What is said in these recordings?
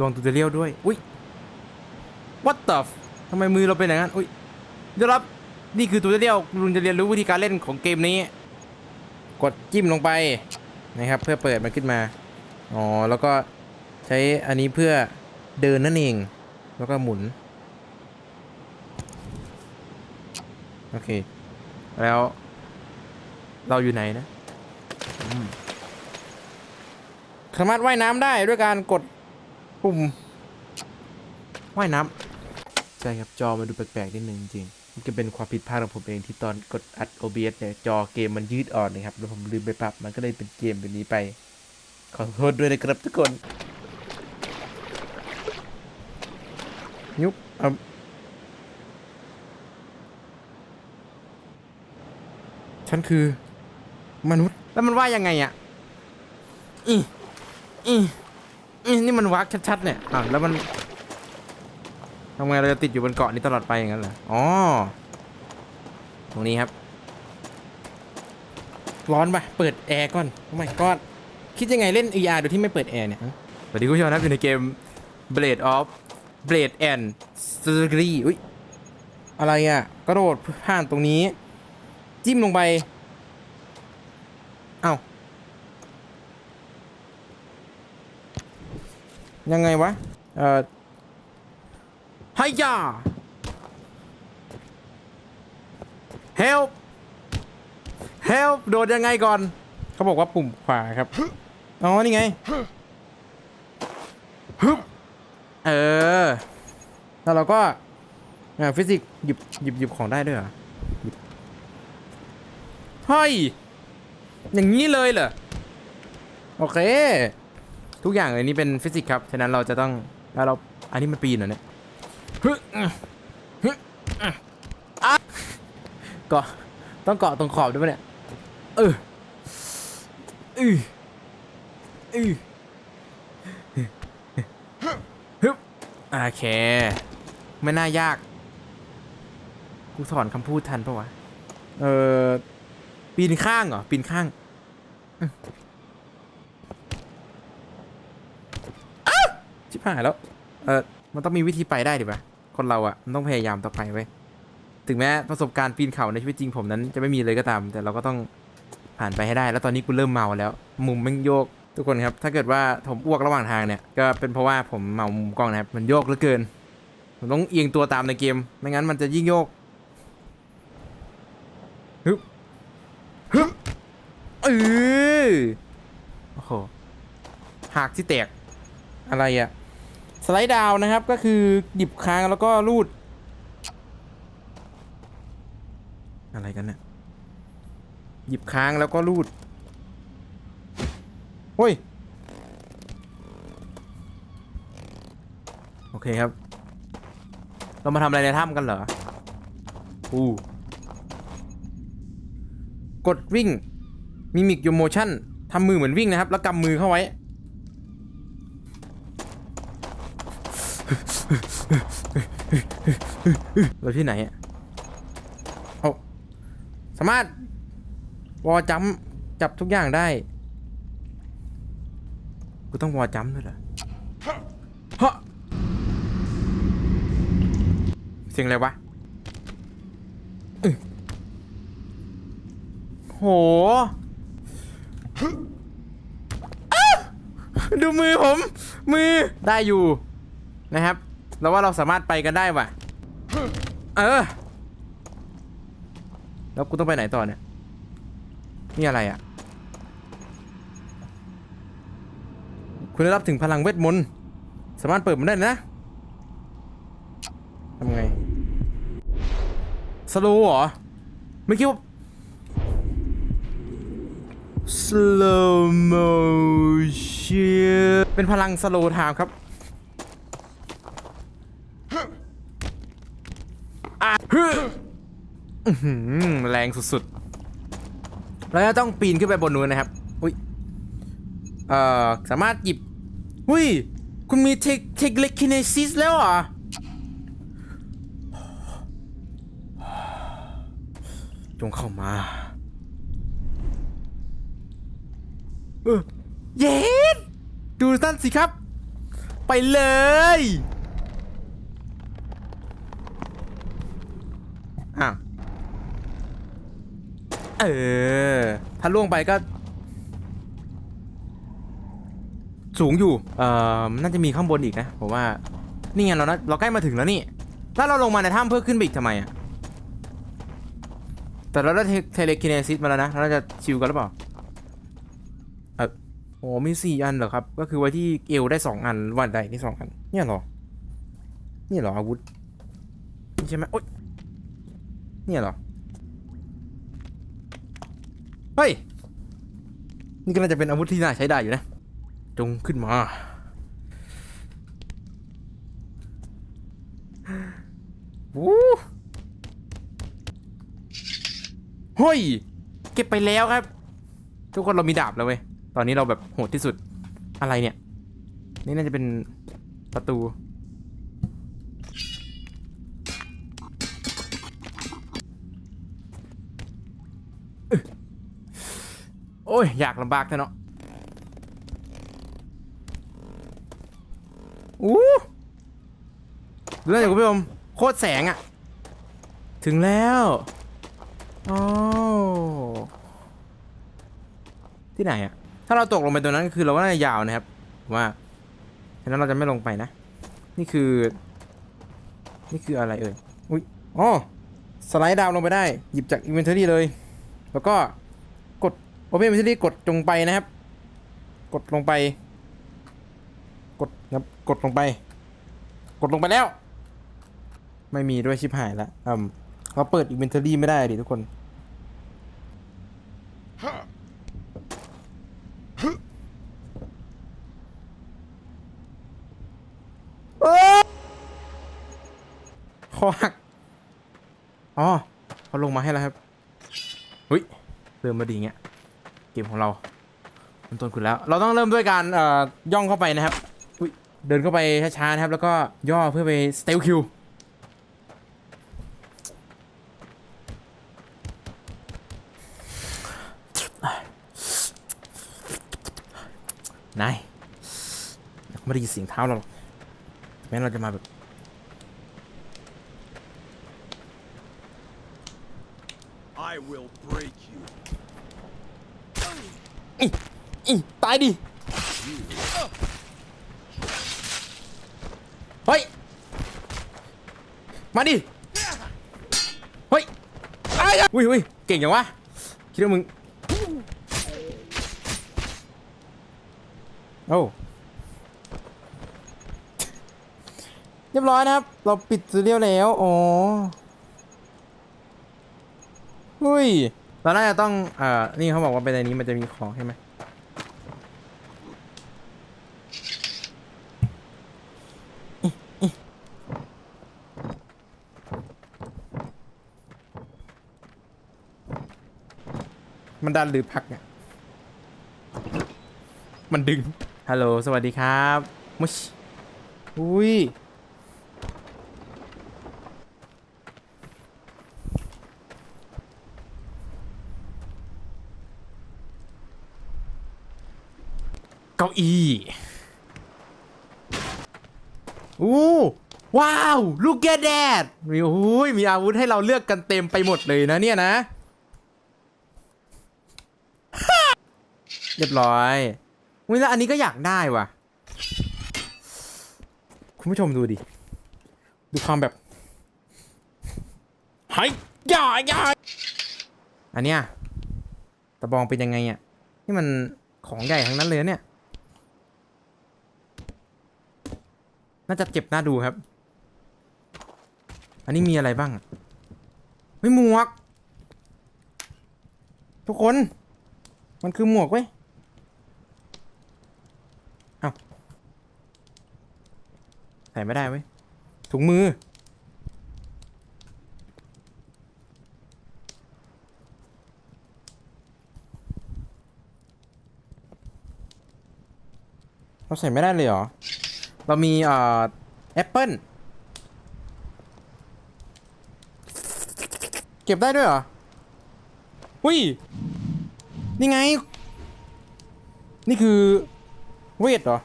ลองตูเตเรียลด้วย อุ้ย what the f ทำไมมือเราเป็นอย่างนั้น อุ้ยเดี๋ยวรับ นี่คือตูเตเรียลลุงจะเรียนรู้วิธีการเล่นของเกมนี้ กดจิ้มลงไปนะครับ เพื่อเปิดมันขึ้นมา อ๋อ แล้วก็ใช้อันนี้เพื่อเดินนั่นเอง แล้วก็หมุน โอเค แล้วเราอยู่ไหนนะสามารถว่ายน้ำได้ด้วยการกด ปุ่มว่ายน้ำใช่ครับจอมันดูแปลกๆนิดนึงจริงมันก็เป็นความผิดพลาดของผมเองที่ตอนกดอัด OBS เนี่ยจอเกมมันยืดอ่อนนะครับแล้วผมลืมไปปรับมันก็เลยเป็นเกมแบบนี้ไป ขอโทษด้วยนะครับทุกคนยุบเอาฉันคือ มนุษย์แล้วมันว่ายังไงอะอีอีอี นี่มันวักชัดๆเนี่ยอะแล้วมันทำไงเราจะติดอยู่บนเกาะนี้ตลอดไปอย่างนั้นเหรออ๋อตรงนี้ครับ ร้อนปะเปิดแอร์ก่อนโอ้ my god คิดยังไงเล่น ER โดยที่ไม่เปิดแอร์เนี่ยฮะสวัสดีคุณผู้ชมนะครับอยู่ในเกม Blade of Blade and s u r g e r y อุ้ยอะไรอะ กระโดดผ่านตรงนี้ จิ้มลงไป เอ้า ยังไงวะ เอ่อไฮยา help help โดดยังไงก่อน เขาบอกว่าปุ่มขวาครับ อ๋อ นี่ไงฮึบเออ แล้วเราก็อ่าฟิสิกส์หยิบหยิบหยิบของได้ด้วยเหรอหยิบเฮ้ยอย่างนี้เลยเหรอ โอเค ทุกอย่างเลยนี่เป็นฟิสิกส์ครับ ฉะนั้นเราจะต้องแล้วเรา อันนี้มันปีนเหรอเนี่ยฮึฮึเกาะต้องเกาะตรงขอบด้วยปะเนี่ย เอออืออือฮึบโอเค ไม่น่ายาก กูสอนคำพูดทันปะวะ เออปีนข้างเหรอ ปีนข้างอื้ออ้าว ชิบหายแล้ว เออมันต้องมีวิธีไปได้ดิปะคนเราอะมันต้องพยายามต่อไปเว้ถึงแม้ประสบการณ์ปีนเขาในชีวิตจริงผมนั้นจะไม่มีเลยก็ตาม แต่เราก็ต้องผ่านไปให้ได้ แล้วตอนนี้กูเริ่มเมาแล้ว มุมมันโยกทุกคนครับ ถ้าเกิดว่าผมอ้วกระหว่างทางเนี่ย ก็เป็นเพราะว่าผมเมามุมกล้องนะครับ มันโยกเหลือเกิน ผมต้องเอียงตัวตามในเกม ไม่งั้นมันจะยิ่งโยกฮึบฮึบเออโอ้โหหักที่แตกอะไรอะ สไลด์ดาวนะครับก็คือหยิบค้างแล้วก็ลูด อะไรกันเนี่ยหยิบค้างแล้วก็ลูดเฮ้ย โอเคครับ เรามาทำอะไรในถ้ำกันเหรออู้กดวิ่ง มิมิกยูโมชั่นทำมือเหมือนวิ่งนะครับ แล้วกำมือเข้าไว้ เราที่ไหนอะเอาสามารถ วอจัมจับทุกอย่างได้ กูต้องวอจัมด้วยเหรอฮะเสียงอะไรวะโหอ้าวดูมือผม มือได้อยู่นะครับ แล้วว่าเราสามารถไปกันได้ว่ะ เออ แล้วกูต้องไปไหนต่อเนี่ย นี่อะไรอะ คุณได้รับถึงพลังเวทมนต์ สามารถเปิดมันได้นะ ทำไง สโลเหรอ ไม่คิดว่า slow motion เป็นพลังสโลไทม์ครับ อะฮึอื้อหือ แรงสุดๆแล้วก็ต้องปีนขึ้นไปบนนู้นนะครับ อุ้ย เอ่อ สามารถหยิบ อุ้ย คุณมีเทคเทคเล็กคินซิสแล้วเหรอจงเข้ามาเย็ดดูสั้นสิครับ ไปเลย อะ เออ ถ้าล่วงไปก็ สูงอยู่ เอ่อ น่าจะมีข้างบนอีกนะ ผมว่า นี่ไงเรานะเราใกล้มาถึงแล้วนี่ถ้าเราลงมาในถ้ำเพื่อขึ้นไปอีกทำไมอะแต่เราได้เทเลคิเนซิสมาแล้วนะ เราจะชิวกันหรือเปล่าเออโอ้มีสี่อันเหรอครับ ก็คือไว้ที่เอวได้สองอัน วันใดที่สองอัน เนี่ยเหรอ เนี่ยเหรออาวุธนี่ใช่ไหมโอ๊ยเนี่ยเหรอ เฮ้ย นี่ก็น่าจะเป็นอาวุธที่น่าใช้ได้อยู่นะ จงขึ้นมา วู้เฮ้ย เก็บไปแล้วครับ ทุกคนเรามีดาบแล้วเว้ย ตอนนี้เราแบบโหดที่สุด อะไรเนี่ย นี่น่าจะเป็นประตู โอ้ย อยากลำบากแท้เนาะอู้ดูนะคุณผู้ชมโคตรแสงอะถึงแล้วอ๋อที่ไหนอะถ้าเราตกลงไปตรงนั้นคือเราว่าน่าจะยาวนะครับผมว่าฉะนั้นเราจะไม่ลงไปนะ นี่คือ นี่คืออะไรเอ่ยอุ้ยอ๋อสไลด์ดาวน์ลงไปได้ หยิบจาก inventory เลย แล้วก็ กด open inventory กดจงไปนะครับ กดลงไป กดนะครับกดลงไป กดลงไปแล้ว ไม่มีด้วยชิบหายแล้วอืมเราเปิด inventory ไม่ได้ดิทุกคนโอ๊ยคอหัก อ๋อเขาลงมาให้แล้วครับ เฮ้ยเริ่มมาดีเงี้ย กมของเราเริ่มต้นขึ้นแล้ว เราต้องเริ่มด้วยการเอ่อย่องเข้าไปนะครับเดินเข้าไปช้าๆนะครับ แล้วก็ย่อเพื่อไปสเตลคิวนายไม่ได้ยินเสียงเท้าเราหรอกแม้เราจะมาแบบ อีตายดิ เฮ้ย มาดิ เฮ้ยไอ้ายอุ้ยอุ้ยเก่งจังวะ คิดว่ามึง โอ้เรียบร้อยนะครับ เราปิดซีเรียลแล้ว อ๋อ เฮ้ย เราน่าจะต้องเอ่อนี่เขาบอกว่าเป็นในนี้มันจะมีของใช่ไหมมันดันหรือพักเนี่ย มันดึง ฮัลโหล สวัสดีครับ มุช อุ้ยาอี้อู้ว้าวลูกแกแดดมีโอ้ยมีอาวุธให้เราเลือกกันเต็มไปหมดเลยนะเนี่ยนะ เรียบร้อยอุ้ยแล้วอันนี้ก็อยากได้ว่ะ คุณผู้ชมดูดิ ดูความแบบไฮย่าย่าอันเนี้ยตะบองเป็นยังไงอะนี่มันของใหญ่ทั้งนั้นเลยนะเนี่ย น่าจะเจ็บน่าดูครับ อันนี้มีอะไรบ้างอะเฮ้ยหมวก ทุกคน มันคือหมวกเว้ยเอาใส่ไม่ได้เว้ย ถุงมือ เราใส่ไม่ได้เลยเหรอ เรามีเอ่อแอปเปิ้ลเก็บได้ด้วยเหรออุ้ย นี่ไง นี่คือ เวทเหรอ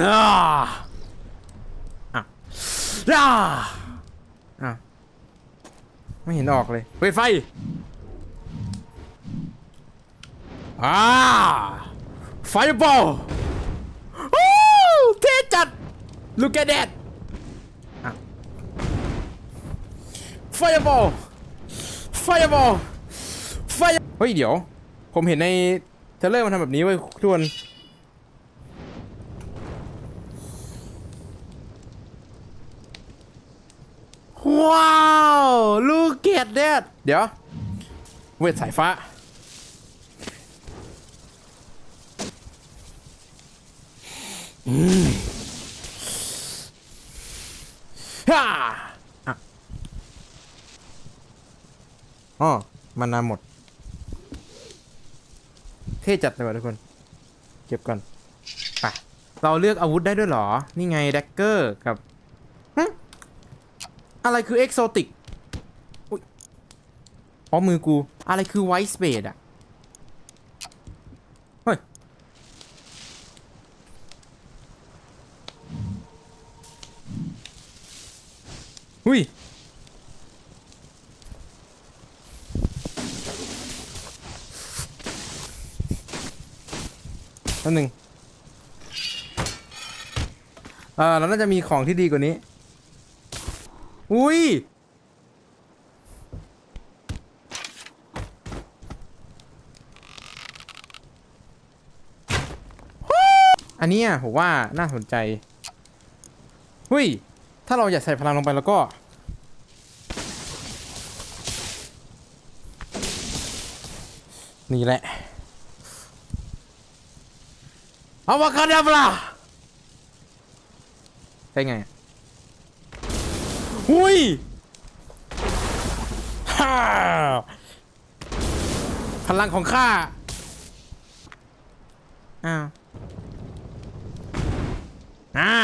น่าอะน่า ไม่เห็นออกเลยเฮ้ยไฟอ่าไฟบอลเท่จัด look at that อะ fireball fireball fire เฮ้ยเดี๋ยว ผมเห็นในเทรลเลอร์มันทำแบบนี้เว้ยทุกคน ว้าว ลูกเกดเด็ดเดี๋ยว เวทสายฟ้า อืมฮ่าอะอ๋อมันนาหมด เท่จัดเลยว่ะทุกคน เก็บก่อน ไป เราเลือกอาวุธได้ด้วยเหรอ นี่ไงแดกเกอร์กับ อะไรคือเอ็กโซติกอ๋อมือกู อะไรคือไวท์สเปดอะเฮ้ย หุยแป๊บหนึ่งเออเราน่าจะมีของที่ดีกว่านี้ อุ้ยอันนี้ผมว่าน่าสนใจ หุ้ย ถ้าเราอยากใส่พลังลงไปแล้วก็ นี่แหละเอาวาคาดาบลาใช่ไงอะ หุยฮ่าพลังของข้าอ้าวอ่า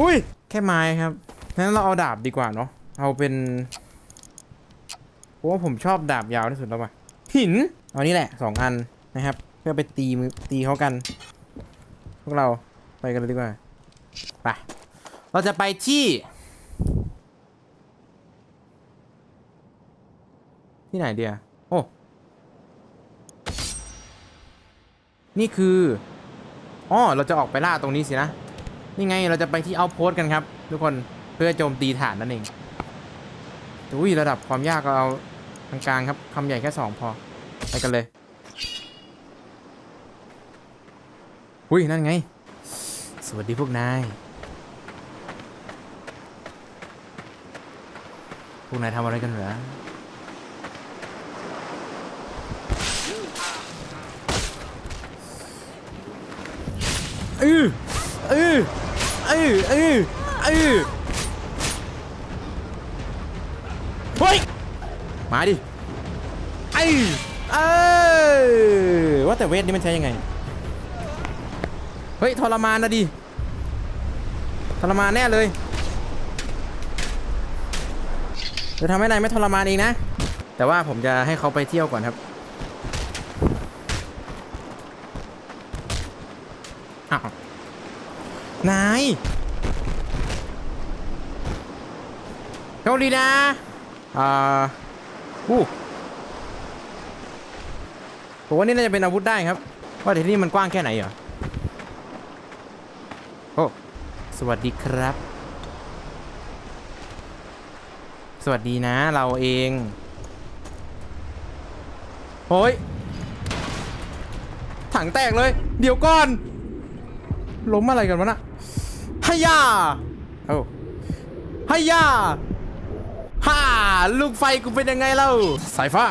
อุ้ย แค่ไม้ครับงั้นเราเอาดาบดีกว่าเนาะ เอาเป็นเพราะว่าผมชอบดาบยาวที่สุดแล้วว่ะหิน เอานี่แหละสองอันนะครับ เพื่อไปตีมือตีเขากัน พวกเราไปกันเลยดีกว่า ไป เราจะไปที่ที่ไหนเดียโอ้ นี่คืออ๋อเราจะออกไปล่าตรงนี้สินะ นี่ไงเราจะไปที่เอาโพสกันครับ ทุกคนเพื่อโจมตีฐานนั่นเองอุ้ยระดับความยากก็เอากลางๆครับคำใหญ่แค่สองพอ ไปกันเลย อุ้ยนั่นไง สวัสดีพวกนาย วกนายทำอะไรกันเหรออืออืออืออืออือเฮ้ย มาดิไอ้เออว่าแต่เวทนี่มันใช้ยังไง เฮ้ยทรมานนะดิ ทรมานแน่เลย จะทำให้นายไม่ทรมานเองนะ แต่ว่าผมจะให้เขาไปเที่ยวก่อนครับอ้าวนายโชคดีนะอ่าอู้ผมว่านี่น่าจะเป็นอาวุธได้ครับ ว่าที่นี่มันกว้างแค่ไหนเหรอ โอ้ สวัสดีครับ สวัสดีนะเราเองโอ้ยถังแตกเลย เดี๋ยวก่อน ล้มอะไรกันวะน่ะฮายาโอ้ฮายาฮ่าลูกไฟกูเป็นยังไงเล่าสายฟ้า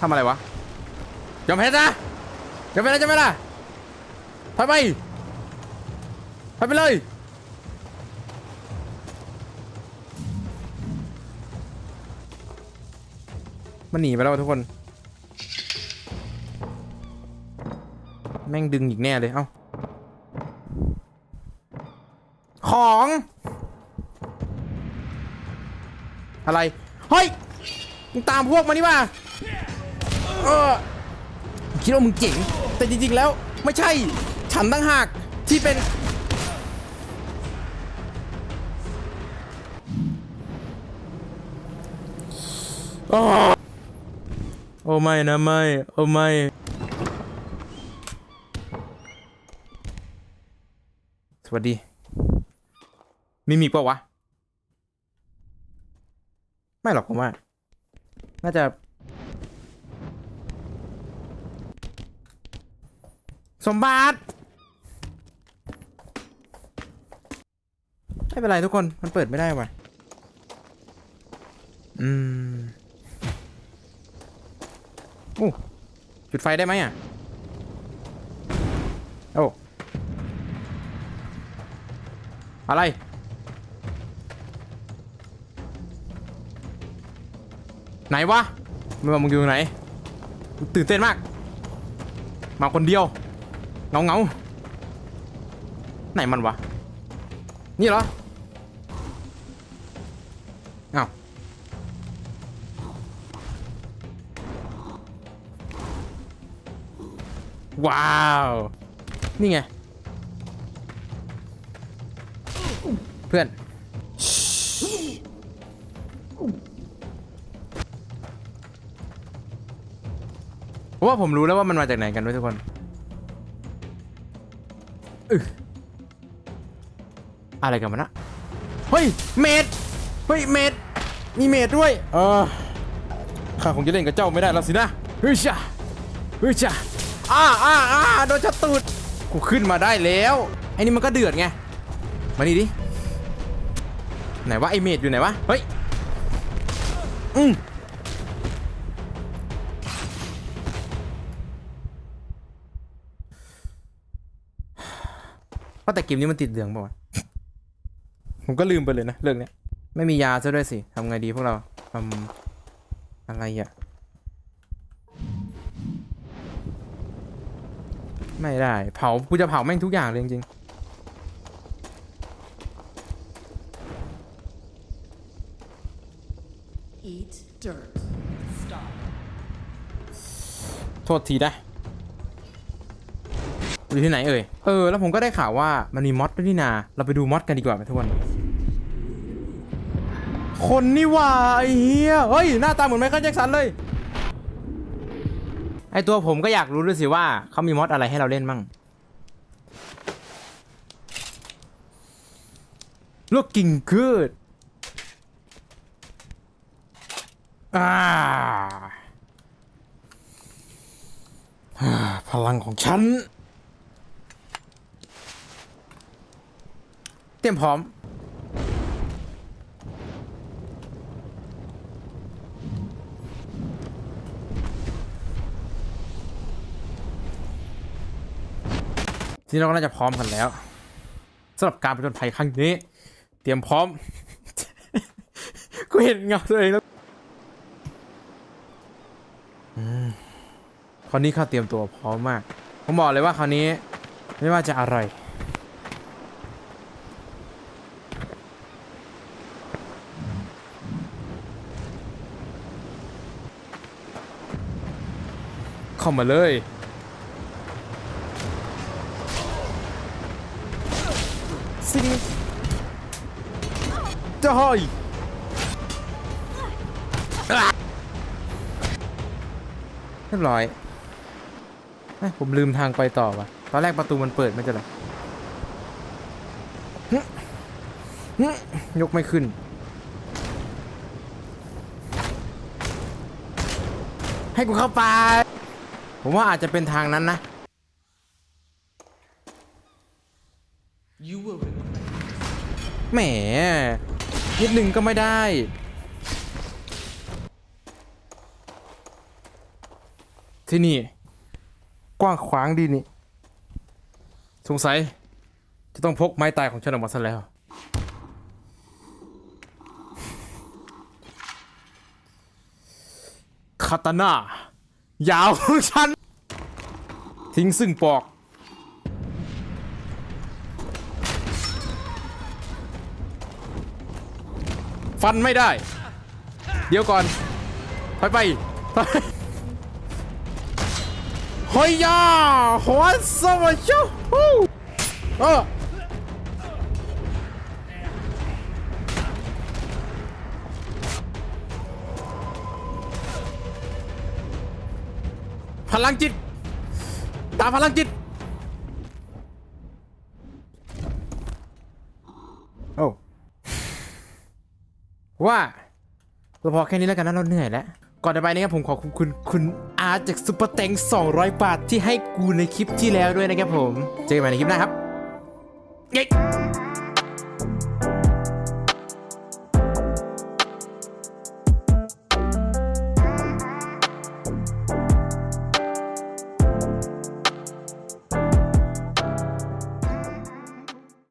ทำอะไรวะยอมแพ้นะยอมแพ้นะจะไหมล่ะถอยไปถอยไปเลย มันหนีไปแล้วทุกคน แม่งดึงอีกแน่เลย เอ้า ของ อะไร เฮ้ย มึงตามพวกมานี่ว่าเออคิดว่ามึงเจ๋ง แต่จริง ๆ แล้วไม่ใช่ ฉันตั้งหากที่เป็นอ้โอ้ไม่นะไม่โอ้ไม่สวัสดีมีมีเปล่าวะ ไม่หรอกผมว่า น่าจะสมบัติไม่เป็นไรทุกคน มันเปิดไม่ได้ว่ะ อืม อ้จุดไฟได้ไหมอะ โอ้ อะไร ไหนวะไม่ว่ามึงอยู่ไหน ตื่นเต้นมาก มาคนเดียว เงาเงาไหนมันวะ นี่เหรอ ว้าว นี่ไง เพื่อน เพราะว่าผมรู้แล้วว่ามันมาจากไหนกันด้วยทุกคนออะไรกันมันนะเฮ้ย เมดเฮ้ย เมดมีเมดด้วย เออข้าคงจะเล่นกับเจ้าไม่ได้แล้วสินะเฮ้ยจ้าเฮ้ยจ้า อ้าอ้าอ้าโดนชัดตูดกูขึ้นมาได้แล้วไอ้นี่มันก็เดือดไงมานี่ดิไหนวะไอเมดอยู่ไหนวะเฮ้ยอืมว่าแต่เกมนี้มันติดเหลืองป่าวะผมก็ลืมไปเลยนะเรื่องเนี้ยไม่มียาซะด้วยสิทำไงดีพวกเราทำอะไรอะ ไม่ได้ เผากูจะเผาแม่งทุกอย่างเลยจริง Eat dirt. Stop. ๆโทษทีนะอยู่ที่ไหนเอ่ย เออ แล้วผมก็ได้ข่าวว่ามันมีมอดด้วยนี่นา เราไปดูมอดกันดีกว่าไหมทุกคน คนนี่หว่าไอ้เฮียเฮ้ย หน้าตาเหมือนไมเคิลแจ็คสันเลย ไอตัวผมก็อยากรู้ด้วยสิว่าเขามีมอดอะไรให้เราเล่นมั่ง looking good อ่าอ่าพลังของฉัน เตรียมพร้อม ทีนี้เราก็น่าจะพร้อมกันแล้วสำหรับการผจญภัยครั้งนี้ เตรียมพร้อม กูเห็นเงาตัวเองแล้วคราวนี้ข้าเตรียมตัวพร้อมมากผมบอกเลยว่าคราวนี้ ไม่ว่าจะอะไรเข้ามาเลย จะหอยอะเรียบร้อยเอ้ยผมลืมทางไปต่อว่ะ ตอนแรกประตูมันเปิดไม่ใช่เหรอหึหึยกไม่ขึ้น ให้กูเข้าไป ผมว่าอาจจะเป็นทางนั้นนะ You will regret. แหม นิดนึงก็ไม่ได้ที่นี่ กว้างขวางดีนี่ สงสัย จะต้องพกไม้ตายของฉันออกมาซะแล้ว คาตาน่ายาวของฉัน ทิ้งซึ่งปอก ฟันไม่ได้ เดี๋ยวก่อนไปไปไปเฮ้ยย่าหัวสวัสดีฮู้เออพลังจิต ตามพลังจิต ว่าเราพอแค่นี้แล้วกันนะเราเหนื่อยแล้ว ก่อนจะไปนะครับผมขอขอบคุณคุณอาร์ตจากซุปเปอร์เต็ง200 บาทที่ให้กูในคลิปที่แล้วด้วยนะครับผม เจอกันใหม่ในคลิปหน้าครับเย้